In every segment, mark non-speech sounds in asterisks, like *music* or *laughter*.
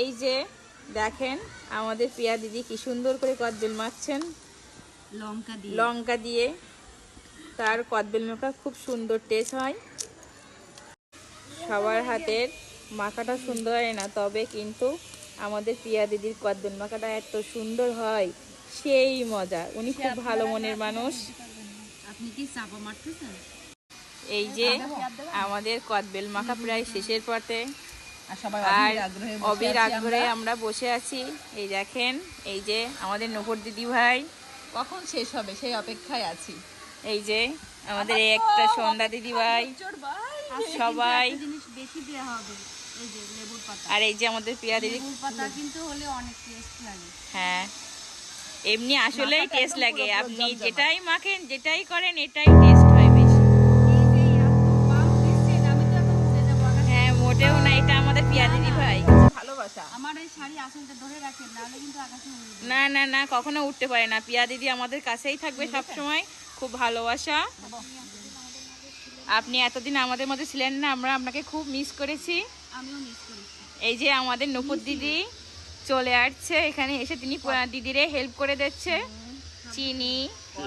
এই যে দেখেন আমাদের প্রিয়া দিদি কি সুন্দর করে কদবেল মাখছেন। লঙ্কা দিয়ে। লঙ্কা দিয়ে তার কদবেল মাখা খুব সুন্দর টেস্ট হয়। সবার হাতের মাখাটা সুন্দর হয় না তবে কিন্তু আমাদের প্রিয়া দিদির কদবেল মাখাটা এত সুন্দর হয় সেই মজা। উনি খুব ভালো মনের মানুষ। আপনি কি চাপা মারতেছেন? এই যে আমাদের কদবেল মাখা প্রায় শেষের পথে। আর অবির আগ্রহে আমরা। বসে আছি। এই দেখেন এই যে আমাদের দিদি ভাই। কখন শেষ হবে? সেই অপেক্ষায় আছি। এই যে আমাদের এই একটা সন্ধ্যা দিদি ভাই। সবাই। জিনিস বেশি দেওয়া হবে আর এই যে আমাদের প্রিয়া দিদি। পাতা কিন্তু হলে অনেক টেস্ট লাগে। হ্যাঁ। এমনি আসলেই টেস্ট লাগে। আপনি যেটাই মাখেন যেটাই করেন এটাই টেস্ট হয়। আমার এই শাড়ি আসনটা ধরে রাখেন নাহলে কিন্তু আকাশে না না না কখনো উঠতে পারে না। পিয়া দিদি আমাদের কাছেই থাকবে সব সময় খুব ভালোবাসা। আপনি এতদিন আমাদের মধ্যে ছিলেন না আমরা আপনাকে খুব মিস করেছি। আমিও মিস করেছি। এই যে আমাদের নপুর দিদি চলে আসছে এখানে এসে তিনি দিদিরে হেল্প করে দিচ্ছে। চিনি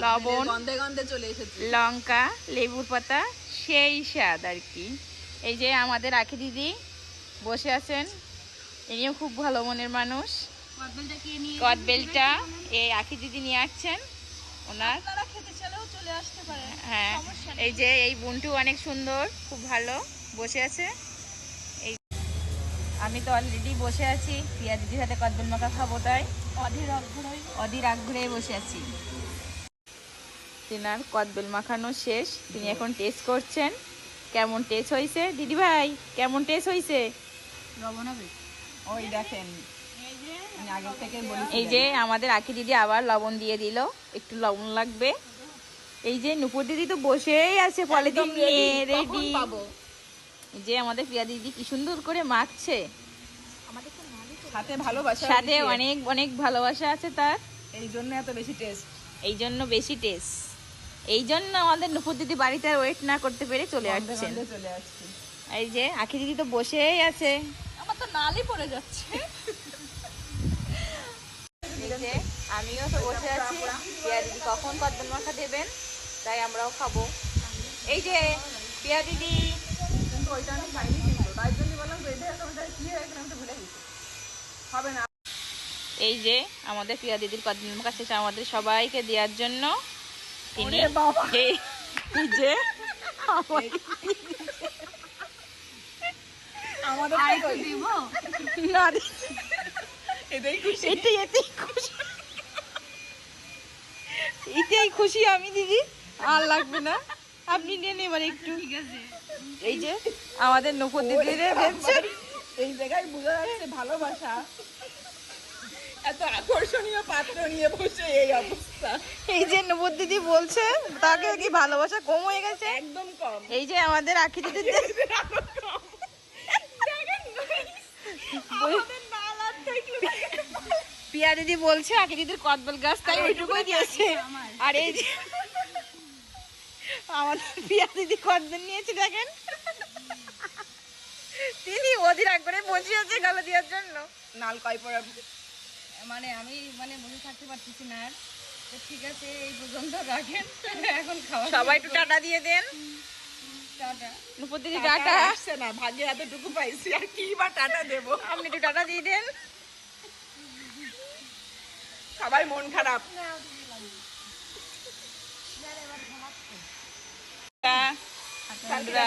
লবণ গন্ধে গন্ধে চলে এসেছি। লঙ্কা লেবুর পাতা সেই স্বাদ আর কি। এই যে আমাদের আখি দিদি বসে আছেন। ইনিও খুব ভালো মনের মানুষ। কদবেলটা এই আখি দিদি নিয়ে আসছেন ওনার। হ্যাঁ এই যে এই বোনটু অনেক সুন্দর খুব ভালো বসে আছে। এই আমি তো অলরেডি বসে আছি প্রিয়া দিদির হাতে কদবেল মাখা খাব তাই। অধীর আগ্রহে। অধীর আগ্রহে বসে আছি। তেনার কদবেল মাখানো শেষ তিনি এখন টেস্ট করছেন। কেমন টেস্ট হয়েছে দিদি ভাই কেমন টেস্ট হয়েছে হবে ওই দেখেন এই যে আমাদের আখি দিদি আবার লবণ দিয়ে দিল একটু লবণ লাগবে। এই যে নুপুর দিদি তো বসেই আছে পলিথিন নিয়ে রেডি এই যে আমাদের প্রিয়া দিদি কি সুন্দর করে মাখছে। সাথে ভালোবাসা সাথে অনেক অনেক ভালোবাসা আছে তার। এই জন্য এত বেশি টেস্ট এই জন্য বেশি টেস্ট এই জন্য আমাদের নুপুর দিদি বাড়িতে আর ওয়েট না করতে পেরে চলে আসছেন চলে আসছি। এই যে আখি দিদি তো বসেই আছে। তো নালি পড়ে যাচ্ছে। এই যে আমিও তো বসে আছি। পিয়া দিদি কখন কদবেল মাখা দেবেন? তাই আমরাও খাব। এই যে পিয়া দিদি। কিন্তু ওইটা আমি খাইনি কিন্তু তাই জন্য বললাম তো ওটা কি হয়েছে আমি তো ভুলে গেছি হবে না এই যে আমাদের প্রিয়া দিদির মাখা শেষ আমাদের সবাইকে দেওয়ার জন্য তিনি যে আমাদের দিব? *laughs* না এটাই খুশি। এটাই এটাই খুশি। এটাই খুশি আমি দিদি। আর লাগবে না। আপনি এবার একটু। ঠিক আছে। এই যে আমাদের নকুর দিদি দেখছেন এই জায়গায় বোঝা যাচ্ছে ভালোবাসা। এত আকর্ষণীয় পাত্র নিয়ে বসে এই অবস্থা। এই যে দিদি বলছে তাকে কি ভালোবাসা কম হয়ে গেছে? একদম কম। এই যে আমাদের আখি দিদি পিয়া দিদি বলছে আগে দিদির কদবেল গাছ তাই ওইটুকুই দিয়েছে আমার। আর এই যে আমাদের পিয়া দিদি কদবেল নিয়েছে দেখেন। তিনি অধীর করে বসে আছে গালা দেওয়ার জন্য। নাল কয় পড়া মানে আমি মানে বসে থাকতে পারতেছি না আর। ঠিক আছে এই পর্যন্ত রাখেন। এখন খাওয়া সবাই একটু টাটা দিয়ে দেন। টাটা। আসছে না এতটুকু পাইছি আর কি বা টাটা দেবো? আপনি একটু টাটা দিয়ে দেন। সবাই মন খারাপ। বন্ধুরা,